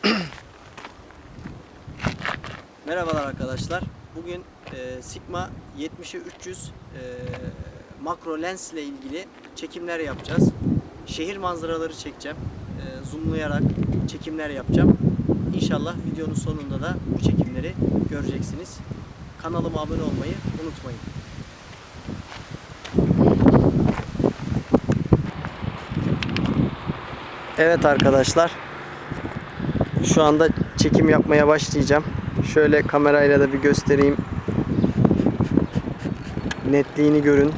Merhabalar arkadaşlar. Bugün e, Sigma 70'e 300 e, makro lens ile ilgili çekimler yapacağız. Şehir manzaraları çekeceğim. E, zoomlayarak çekimler yapacağım. İnşallah videonun sonunda da bu çekimleri göreceksiniz. Kanalıma abone olmayı unutmayın. Evet arkadaşlar. Şu anda çekim yapmaya başlayacağım. Şöyle kamerayla da bir göstereyim. Netliğini görün.